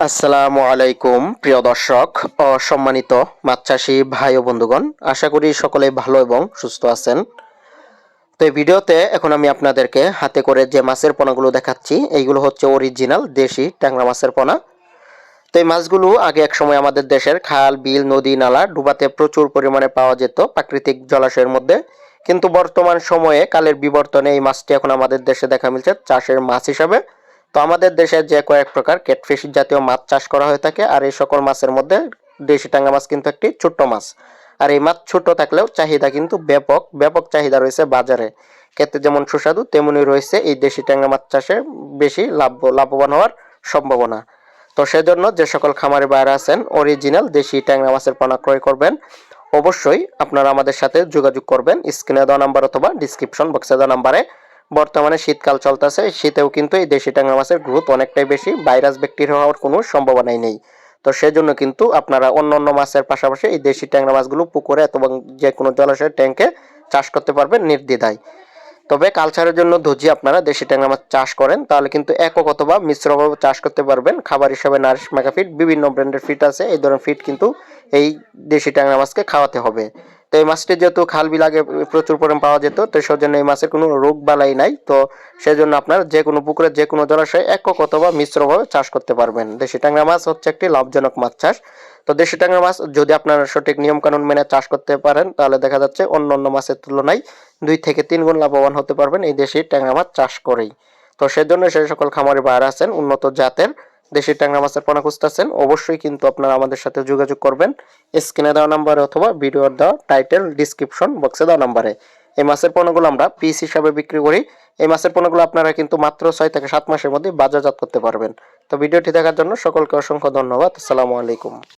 আসসালামু আলাইকুম, প্রিয় দর্শক সম্মানিত মাছ চাষি ভাই ও বন্ধুগণ। আশা করি সকলে ভালো এবং সুস্থ আছেন। তো এই ভিডিওতে এখন আমি আপনাদেরকে হাতে করে যে মাছের পোনাগুলো দেখাচ্ছি, এইগুলো হচ্ছে অরিজিনাল দেশি ট্যাংরা মাছের পোনা। তো এই মাছগুলো আগে এক সময় আমাদের দেশের খাল, বিল, নদী, নালা ডুবাতে প্রচুর পরিমাণে পাওয়া যেত প্রাকৃতিক জলাশয়ের মধ্যে। কিন্তু বর্তমান সময়ে কালের বিবর্তনে এই মাছটি এখন আমাদের দেশে দেখা মিলছে চাষের মাছ হিসাবে। তো আমাদের দেশে যে কয়েক প্রকার ক্যাটফিশ জাতীয় মাছ চাষ করা হয়ে থাকে, আর এই সকল মাছের মধ্যে দেশি টাঙ্গা মাছ কিন্তু একটি ছোট্ট মাছ। আর এই মাছ ছোট থাকলেও চাহিদা কিন্তু ব্যাপক ব্যাপক চাহিদা রয়েছে বাজারে। খেতে যেমন সুস্বাদু, তেমনি রয়েছে এই দেশি ট্যাংরা মাছ চাষে বেশি লাভ, লাভবান হওয়ার সম্ভাবনা। তো সেজন্য যে সকল খামারে বাইরে আছেন অরিজিনাল দেশি ট্যাংরা মাছের পোনা ক্রয় করবেন। অবশ্যই আপনারা আমাদের সাথে যোগাযোগ করবেন। স্ক্রিনে দেওয়া নাম্বার অথবা ডিসক্রিপশন বক্সে দেওয়া নাম্বারে বর্তমানে শীতকাল চলতেছে, শীতেও কিন্তু এই দেশি ট্যাংরা মাছের গ্রোথ অনেকটাই বেশি, ভাইরাস ব্যাকটেরিয়া হওয়ার কোনো সম্ভাবনাই নেই। তো সেজন্য কিন্তু আপনারা অন্য অন্য মাছের পাশাপাশি এই দেশি ট্যাংরা মাছগুলো পুকুরে অথবা যে কোনো জলাশয়ের ট্যাঙ্কে চাষ করতে পারবেন নির্দ্বিধায়। তবে কালচারের জন্য ধুজি আপনারা দেশি ট্যাংরা মাছ চাষ করেন, তাহলে কিন্তু একক অথবা মিশ্রভাবে চাষ করতে পারবেন। খাবার হিসাবে নারিশ মেগা ফিট বিভিন্ন ব্র্যান্ডের ফিট আছে, এই ধরনের ফিট কিন্তু এই দেশি ট্যাংরা মাছকে খাওয়াতে হবে। তো এই মাছটি যেহেতু খাল বিল আগে প্রচুর পরিমাণ পাওয়া যেত, তো সেজন্য এই মাছের কোনো রোগ বালাই নাই। তো সেজন্য আপনার যে কোনো পুকুরে, যে কোনো জলাশয়ে একক অথবা মিশ্রভাবে চাষ করতে পারবেন। দেশি ট্যাংরা মাছ হচ্ছে একটি লাভজনক মাছ চাষ। তো দেশি ট্যাংরা মাছ যদি আপনারা সঠিক নিয়ম কানুন মেনে চাষ করতে পারেন, তাহলে দেখা যাচ্ছে অন্য অন্য মাছের তুলনায় দুই থেকে তিন গুণ লাভবান হতে পারবেন এই দেশি ট্যাংরা মাছ চাষ করেই। তো সেজন্য সেই সকল খামারি বাইরে আছেন, উন্নত জাতের দেশি ট্যাংরা মাছের পোনা খুঁজতেছেন, অবশ্যই কিন্তু আপনারা আমাদের সাথে যোগাযোগ করবেন। স্ক্রিনে দেওয়া নাম্বারে অথবা ভিডিওর দেওয়া টাইটেল ডিসক্রিপশন বক্সে দেওয়া নাম্বারে। এই মাছের পণ্যগুলো আমরা পিস হিসাবে বিক্রি করি। এই মাছের পণ্যগুলো আপনারা কিন্তু মাত্র ছয় থেকে সাত মাসের মধ্যে বাজারজাত করতে পারবেন। তো ভিডিওটি দেখার জন্য সকলকে অসংখ্য ধন্যবাদ। আসসালামু আলাইকুম।